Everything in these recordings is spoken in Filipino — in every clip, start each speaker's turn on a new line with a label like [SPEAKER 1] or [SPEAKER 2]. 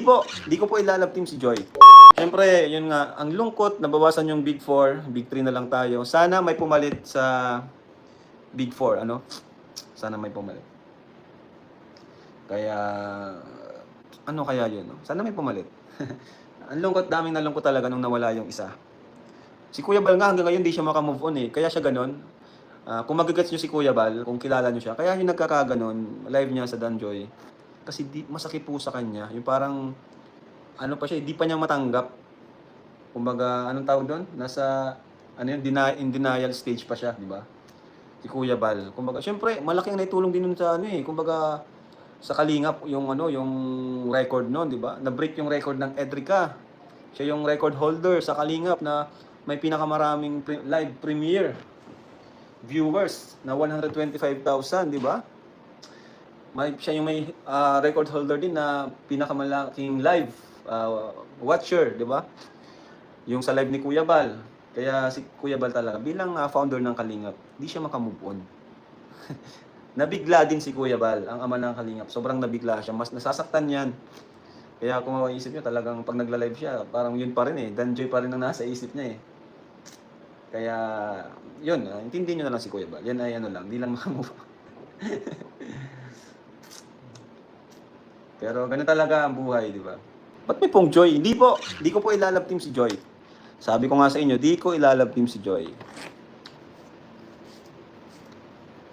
[SPEAKER 1] Po, di ko po ilalab team si Joy. Siyempre, yun nga, ang lungkot, nabawasan yung Big 4, Big 3 na lang tayo. Sana may pumalit sa Big 4, ano? Sana may pumalit. Kaya, ano kaya yun? No? Sana may pumalit. ang lungkot, daming nalungkot talaga nung nawala yung isa. Si Kuya Bal nga hanggang ngayon di siya makamove on eh. Kaya siya ganon. Ah, kung magagets nyo si Kuya Bal, kung kilala nyo siya, kaya yung nagkakaganon, live niya sa Danjoy, kasi di, masakit po sa kanya. Yung parang, ano pa siya, di pa niya matanggap. Kumbaga, anong tawag doon? Nasa, ano yun, deni- in denial stage pa siya, di ba? Si Kuya Bal. Kumbaga, syempre, malaking naitulong din nun sa ano eh. Kumbaga, sa Kalingap, yung ano, yung record noon, di ba? Na-break yung record ng Edrica. Siya yung record holder sa Kalingap na may pinakamaraming pre- live premiere viewers na 125,000, di ba? May, siya yung may ah, record holder din na pinakamalaking live ah, watcher, di ba? Yung sa live ni Kuya Bal. Kaya si Kuya Bal talaga, bilang ah, founder ng Kalingap, di siya makamove on. nabigla din si Kuya Bal, ang ama ng Kalingap. Sobrang nabigla siya. Mas nasasaktan yan. Kaya kung maisip nyo, talagang pag nagla-live siya, parang yun pa rin eh. Danjoy pa rin ang nasa isip niya eh. Kaya, yun, uh, intindihin nyo na lang si Kuya Bal. Yan ay ano lang, di lang makamove on. Pero ganun talaga ang buhay, di ba? Ba't may pong Joy? Hindi po, di ko po ilalab team si Joy. Sabi ko nga sa inyo, di ko ilalab team si Joy.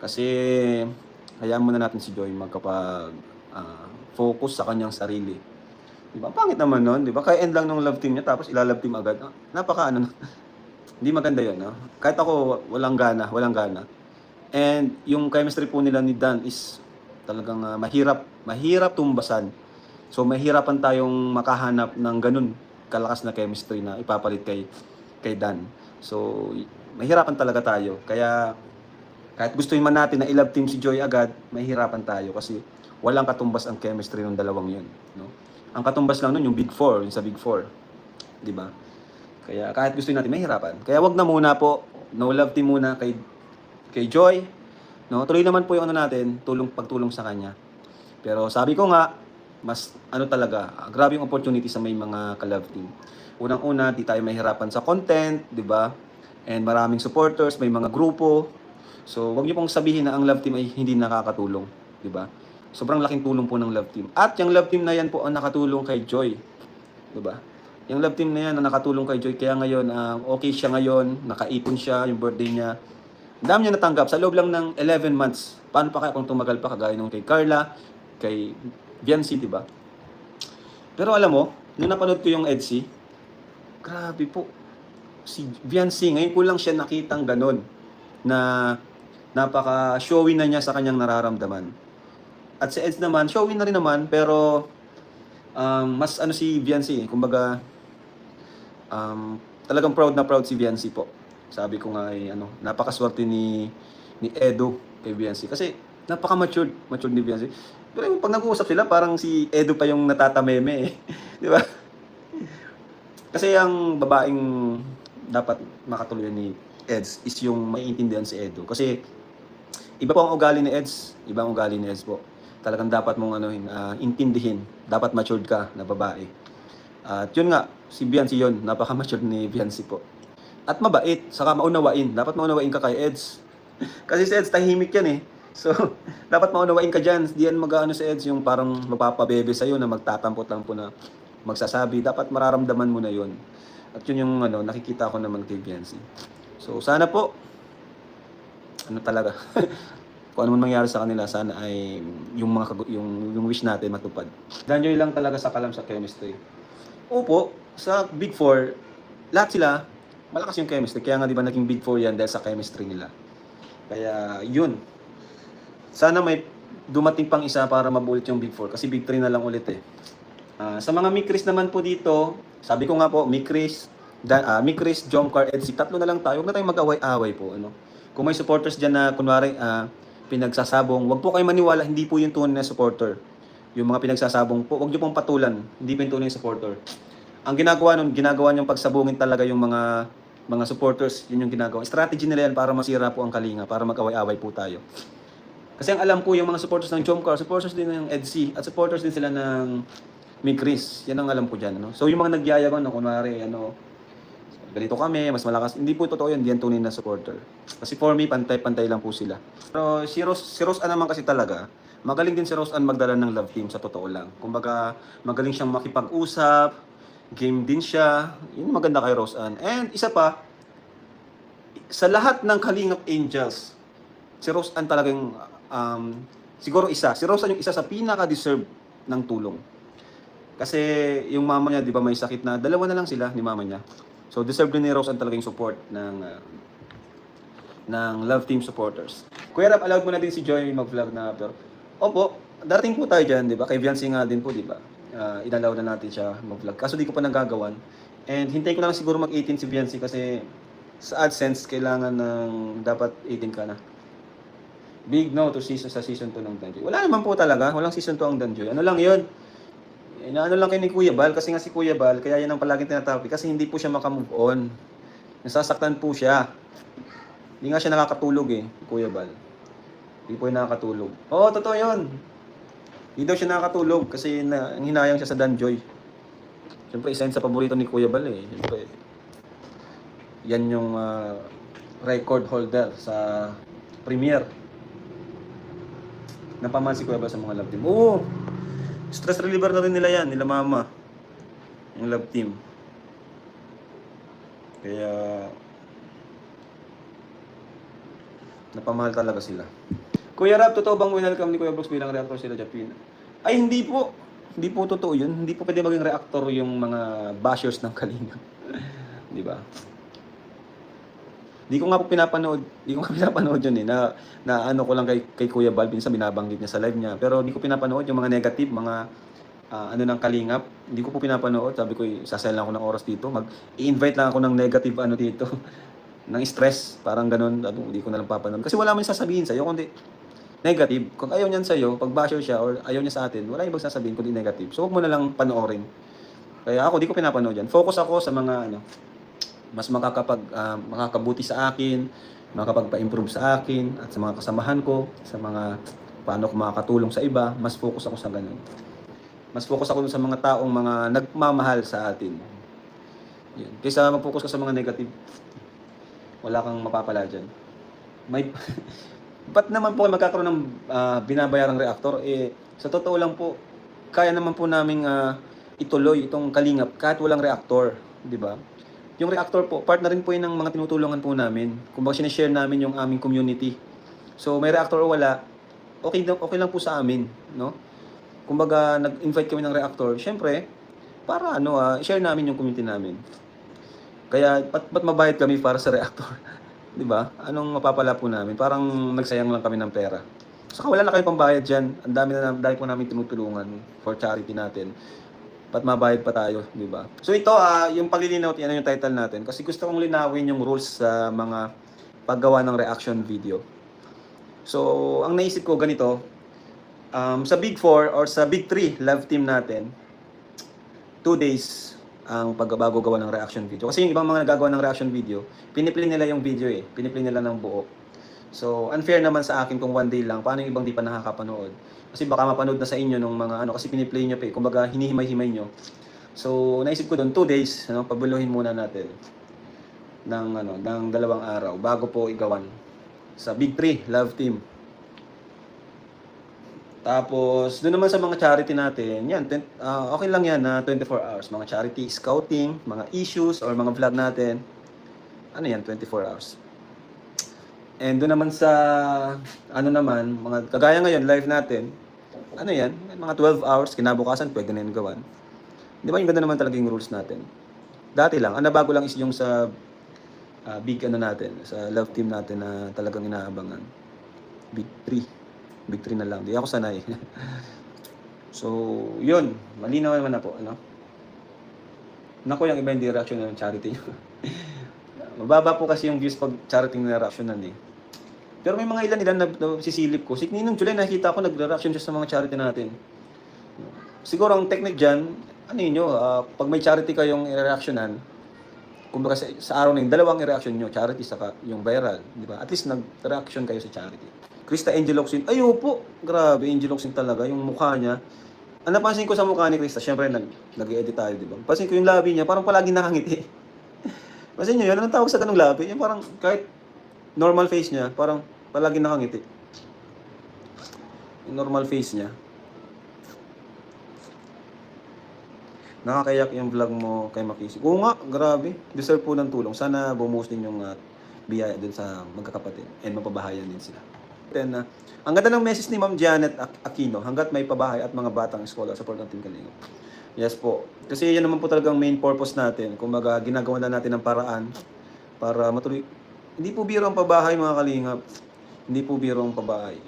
[SPEAKER 1] Kasi, hayaan muna natin si Joy magkapag ah, focus sa kanyang sarili. Di ba? Pangit naman nun, di ba? Kaya end lang ng love team niya, tapos ilalove team agad. Ah, napaka ano, hindi maganda yun, no? Kahit ako, walang gana, walang gana. And yung chemistry po nila ni Dan is talagang ah, mahirap, mahirap tumbasan. So mahirapan tayong makahanap ng ganun kalakas na chemistry na ipapalit kay kay Dan. So mahirapan talaga tayo. Kaya kahit gustuin man natin na i-love team si Joy agad, mahirapan tayo kasi walang katumbas ang chemistry ng dalawang 'yun, no? Ang katumbas lang nun yung Big Four, yung sa Big Four. 'Di ba? Kaya kahit gustuin natin, mahirapan. Kaya wag na muna po, no love team muna kay kay Joy. No, tuloy naman po yung ano natin, tulong pagtulong sa kanya. Pero sabi ko nga, mas ano talaga, ah, grabe yung opportunity sa may mga ka-love team. Unang-una, di tayo mahirapan sa content, di ba? And maraming supporters, may mga grupo. So, wag niyo pong sabihin na ang love team ay hindi nakakatulong, di ba? Sobrang laking tulong po ng love team. At yung love team na yan po ang nakatulong kay Joy. Di ba? Yung love team na yan ang nakatulong kay Joy. Kaya ngayon, ah, okay siya ngayon, nakaipon siya, yung birthday niya. Dami niya natanggap sa loob lang ng 11 months. Paano pa kaya kung tumagal pa kagaya nung kay Carla, kay Viancy, di ba? Pero alam mo, nung napanood ko yung EDC, grabe po. Si Viancy, ngayon ko lang siya nakitang ganon na napaka-showy na niya sa kanyang nararamdaman. At si Eds naman, showy na rin naman, pero um, mas ano si Viancy, kumbaga um, talagang proud na proud si Viancy po. Sabi ko nga ay ano, napakaswerte ni ni Edo kay Viancy kasi napaka-matured, matured ni Viancy. Pero yung pag nag-uusap sila, parang si Edo pa yung natatameme eh. Di ba? Kasi ang babaeng dapat makatuluyan ni Eds is yung maiintindihan si Edo. Kasi iba po ang ugali ni Eds, iba ang ugali ni Eds po. Talagang dapat mong ano, ah, intindihin. Dapat matured ka na babae. At yun nga, si Biancy yun, napaka-matured ni Biancy po. At mabait, saka maunawain. Dapat maunawain ka kay Eds. Kasi si Eds, tahimik yan eh. So, dapat maunawain ka dyan. Di yan mag-ano si Eds, yung parang mapapabebe sa'yo na magtatampo-tampo na magsasabi. Dapat mararamdaman mo na yun. At yun yung ano, nakikita ko naman kay Biancy. So, sana po, ano talaga, kung ano man mangyari sa kanila, sana ay yung mga yung, yung wish natin matupad. Danjoy lang talaga sa kalam sa chemistry. Opo, sa Big Four, lahat sila, malakas yung chemistry. Kaya nga di ba naging Big Four yan dahil sa chemistry nila. Kaya yun. Sana may dumating pang isa para mabulit yung Big Four. Kasi Big 3 na lang ulit eh. Ah, sa mga Mikris naman po dito, sabi ko nga po, Mikris, Dan, ah, Mikris, Jomcar, Edsy, tatlo na lang tayo. Huwag na tayong mag-away-away po. Ano? Kung may supporters dyan na kunwari ah, pinagsasabong, huwag po kayo maniwala, hindi po yung tunay na supporter. Yung mga pinagsasabong po, huwag nyo pong patulan, hindi po yung tunay na supporter. Ang ginagawa nun, ginagawa niyong pagsabungin talaga yung mga mga supporters, yun yung ginagawa. Strategy nila yan para masira po ang kalinga, para mag-away-away po tayo. Kasi ang alam ko, yung mga supporters ng Jomcar, supporters din ng EDC, at supporters din sila ng may Chris. Yan ang alam ko dyan. Ano? So yung mga nagyayaman, no, kunwari, ano, ganito kami, mas malakas. Hindi po totoo yan, di yan tunay na supporter. Kasi for me, pantay-pantay lang po sila. Pero si Rose, si Rose naman kasi talaga, magaling din si Rose Ann magdala ng love team sa totoo lang. Kumbaga, magaling siyang makipag-usap, game din siya. Yun maganda kay Rose Ann. And isa pa, sa lahat ng Kalingap Angels, si Rose Ann talagang um, siguro isa. Si Rose Ann yung isa sa pinaka-deserve ng tulong. Kasi yung mama niya, di ba may sakit na, dalawa na lang sila ni mama niya. So deserve din ni Rose Ann talagang support ng uh, ng Love Team supporters. Kuya Rap, allowed mo na din si Joy mag-vlog na after. Opo, darating po tayo dyan, di ba? Kay Viancy nga din po, di ba? Uh, inalaw na natin siya mag-vlog. Kaso di ko pa nagagawan. And hintayin ko lang siguro mag-18 si Viancy kasi sa AdSense, kailangan ng dapat 18 ka na. Big no to season sa season 2 ng Danjoy. Wala naman po talaga. Walang season 2 ang Danjoy. Ano lang yun? Inaano lang kay ni Kuya Bal kasi nga si Kuya Bal, kaya yan ang palaging tinatawag kasi hindi po siya makamove on. Nasasaktan po siya. Hindi nga siya nakakatulog eh, Kuya Bal. Hindi po yung nakakatulog. Oo, totoo yun. Hindi daw siya nakakatulog kasi na, hinayang siya sa Danjoy. Siyempre, isa sa paborito ni Kuya Bal eh. Siyempre, yan yung ah, record holder sa Premier. Napaman si Kuya Bal sa mga love team. Oo! Stress reliever na rin nila yan, nila mama. Yung love team. Kaya, napamahal talaga sila. Kuya Rap, totoo bang winelcome ni Kuya Brooks bilang reactor sila Japin? Ay, hindi po. Hindi po totoo yun. Hindi po pwede maging reactor yung mga bashers ng Kalinga. Di ba? Di ko nga po pinapanood, di ko nga pinapanood yun eh, na, na ano ko lang kay, kay Kuya Bal, minsan binabanggit niya sa live niya. Pero di ko pinapanood yung mga negative, mga ah, ano ng kalingap. Hindi ko po pinapanood. Sabi ko, sasayang lang ako ng oras dito. Mag-i-invite lang ako ng negative ano dito. ng stress. Parang ganun. Ano, ko na lang papanood. Kasi wala man sasabihin sa'yo, kundi negative. Kung ayaw niyan sa'yo, pag basher siya or ayaw niya sa atin, wala ibang sasabihin kundi negative. So, huwag mo na lang panoorin. Kaya ako, di ko pinapanood yan. Focus ako sa mga ano, mas makakapag ah, makakabuti sa akin, makakapagpa-improve sa akin at sa mga kasamahan ko, sa mga paano ko makakatulong sa iba, mas focus ako sa ganun. Mas focus ako sa mga taong mga nagmamahal sa atin. Yun. Kaysa mag-focus ka sa mga negative, wala kang mapapala dyan. May, ba't naman po magkakaroon ng ah, binabayarang reactor? Eh, sa totoo lang po, kaya naman po naming ah, ituloy itong kalingap kahit walang reactor, di ba? Yung reactor po, part na rin po yun ng mga tinutulungan po namin. Kung bakit sinishare namin yung aming community. So, may reactor o wala, okay, okay lang po sa amin, no? Kumbaga, nag-invite kami ng reactor, syempre, para ano, ah, share namin yung community namin. Kaya, ba't, ba't mabayad kami para sa reactor? Di ba? Anong mapapala po namin? Parang nagsayang lang kami ng pera. Saka wala na kayong pambayad dyan. Ang dami na dami po namin tinutulungan for charity natin. Ba't mabayad pa tayo, di ba? So ito, ah yung paglilinaw, yan yung title natin. Kasi gusto kong linawin yung rules sa mga paggawa ng reaction video. So, ang naisip ko ganito, um, sa Big 4 or sa Big 3 love team natin, 2 days ang pagbabago gawa ng reaction video. Kasi yung ibang mga nagagawa ng reaction video, piniplay nila yung video eh. Piniplay nila ng buo. So, unfair naman sa akin kung one day lang. Paano yung ibang di pa nakakapanood? Kasi baka mapanood na sa inyo nung mga ano, kasi piniplay nyo pa eh. Kumbaga, hinihimay-himay nyo. So, naisip ko doon, 2 days, ano, pabuluhin muna natin ng ano, ng dalawang araw bago po igawan sa Big 3 Love Team. Tapos, doon naman sa mga charity natin, yan, ah, okay lang yan na 24 hours. Mga charity scouting, mga issues, or mga vlog natin. Ano yan, 24 hours. And doon naman sa, ano naman, mga, kagaya ngayon, live natin, ano yan, mga 12 hours, kinabukasan, pwede na yun gawan. Di ba yung ganda naman talaga yung rules natin? Dati lang, ang nabago lang is yung sa ah, big ano natin, sa love team natin na talagang inaabangan. Big 3. Big 3 na lang. Di ako sanay. so, yun. Malinaw naman na po. Ano? Naku, yung iba hindi reaction ng charity nyo. Mababa po kasi yung views pag charity na reaction eh. Pero may mga ilan ilan na, na sisilip ko. Si Ninong July, nakita ko nag-reaction siya sa mga charity natin. Siguro ang technique dyan, ano yun ah, pag may charity kayong i-reactionan, kumbaga sa, sa araw na yun, dalawang i-reaction nyo, charity saka yung viral, di ba? At least nag-reaction kayo sa charity. Krista Angel Oxin, ay po, grabe, Angel Oxin talaga, yung mukha niya, ang napansin ko sa mukha ni Krista, syempre nag, nag-edit tayo, di ba? Pansin ko yung labi niya, parang palagi nakangiti. Pansin niyo yun, anong tawag sa ganung labi? Yung parang kahit normal face niya, parang palagi nakangiti. Yung normal face niya. Nakakayak yung vlog mo kay Makisi. Oo nga, grabe. Deserve po ng tulong. Sana bumuhos din yung uh, biyaya dun sa magkakapatid and mapabahayan din sila. Then, uh, ang ganda ng message ni Ma'am Janet Aquino, hanggat may pabahay at mga batang eskola, support ng Team. Yes po. Kasi yan naman po talagang main purpose natin. Kung maga, ginagawa na natin ng paraan para matuloy. Hindi po biro ang pabahay mga kalingap. Hindi po biro ang pabahay.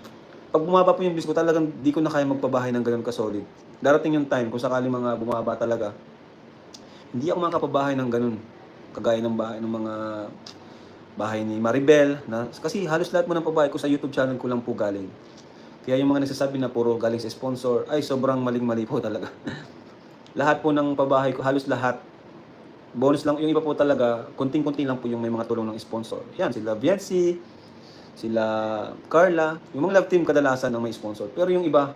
[SPEAKER 1] Pag bumaba po yung views ko, talagang di ko na kaya magpabahay ng ganun kasolid. Darating yung time, kung sakali mga bumaba talaga, hindi ako makapabahay ng ganun. Kagaya ng bahay ng mga bahay ni Maribel. Na, kasi halos lahat mo ng pabahay ko sa YouTube channel ko lang po galing. Kaya yung mga nagsasabi na puro galing sa sponsor, ay sobrang maling-mali po talaga. lahat po ng pabahay ko, halos lahat. Bonus lang, yung iba po talaga, kunting-kunti lang po yung may mga tulong ng sponsor. Yan, sila Biancy, sila Carla, yung mga love team kadalasan ang may sponsor. Pero yung iba,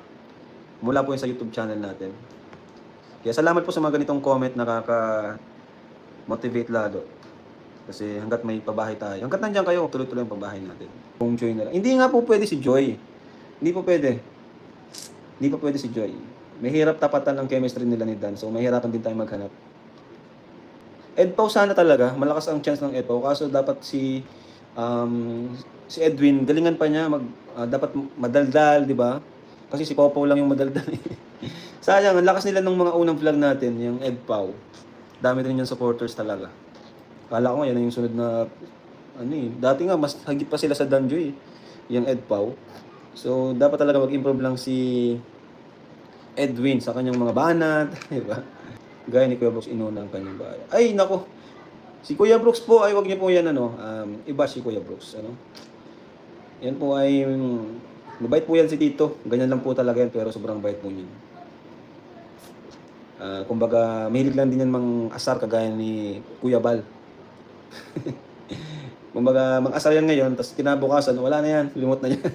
[SPEAKER 1] mula po yun sa YouTube channel natin. Kaya salamat po sa mga ganitong comment, nakaka-motivate lalo. Kasi hanggat may pabahay tayo, hanggat nandiyan kayo, tuloy-tuloy ang pabahay natin. Kung Joy na lang. Hindi nga po pwede si Joy. Hindi po pwede. Hindi po pwede si Joy. Mahirap tapatan ang chemistry nila ni Dan, so mahirapan din tayo maghanap. Ed Pau sana talaga, malakas ang chance ng Ed Pau. Kaso dapat si um, si Edwin, galingan pa niya, mag, ah, dapat madaldal, di ba? Kasi si Popo lang yung madaldal. eh. Sayang, ang lakas nila ng mga unang vlog natin, yung Ed Pau. Dami din yung supporters talaga. Kala ko nga, yan yung sunod na, ano eh, dati nga, mas hagit pa sila sa Danjo eh, yung Ed Pau. So, dapat talaga mag-improve lang si Edwin sa kanyang mga banat, di ba? Gaya ni Kuya Brooks, inuna ang kanyang bahay. Ay, nako. Si Kuya Brooks po, ay wag niyo po yan, ano, um, iba si Kuya Brooks, ano. Yan po ay, mm, mabait po yan si Tito. Ganyan lang po talaga yan, pero sobrang bait po niyan. Ah, kumbaga, mahilig lang din yan mang asar kagaya ni Kuya Bal. kumbaga, mang-asar yan ngayon, tapos kinabukasan, wala na yan, limot na yan.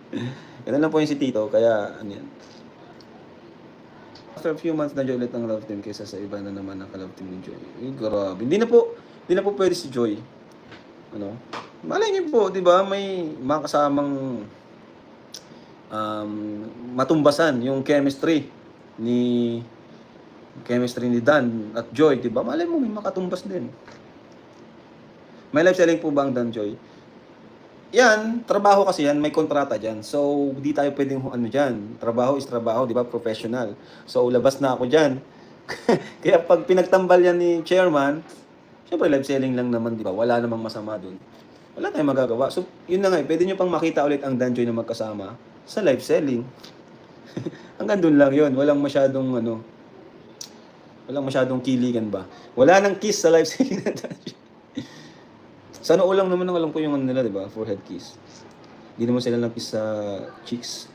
[SPEAKER 1] Ganun lang po yung si Tito, kaya ano yan. After a few months, na ulit ang love team kaysa sa iba na naman ang love team ni Joy. Ay, grabe. Hindi na po, hindi na po pwede si Joy. Ano? Malay niyo po, di ba, may mga kasamang um, matumbasan yung chemistry ni chemistry ni Dan at Joy, di ba? Malay mo, may makatumbas din. May live selling po ba ang Dan Joy? Yan, trabaho kasi yan, may kontrata dyan. So, di tayo pwedeng ano dyan. Trabaho is trabaho, di ba? Professional. So, labas na ako dyan. Kaya pag pinagtambal yan ni chairman, syempre live selling lang naman, di ba? Wala namang masama dun. Wala tayong magagawa. So, yun na nga, eh, pwede nyo pang makita ulit ang Danjoy na magkasama sa live selling. Hanggang dun lang yun. Walang masyadong ano, walang masyadong kiligan ba? Wala nang kiss sa live selling na Danjoy. Sa noo naman ang alam ko yung ano nila, di ba? Forehead kiss. Hindi naman sila lang kiss sa cheeks.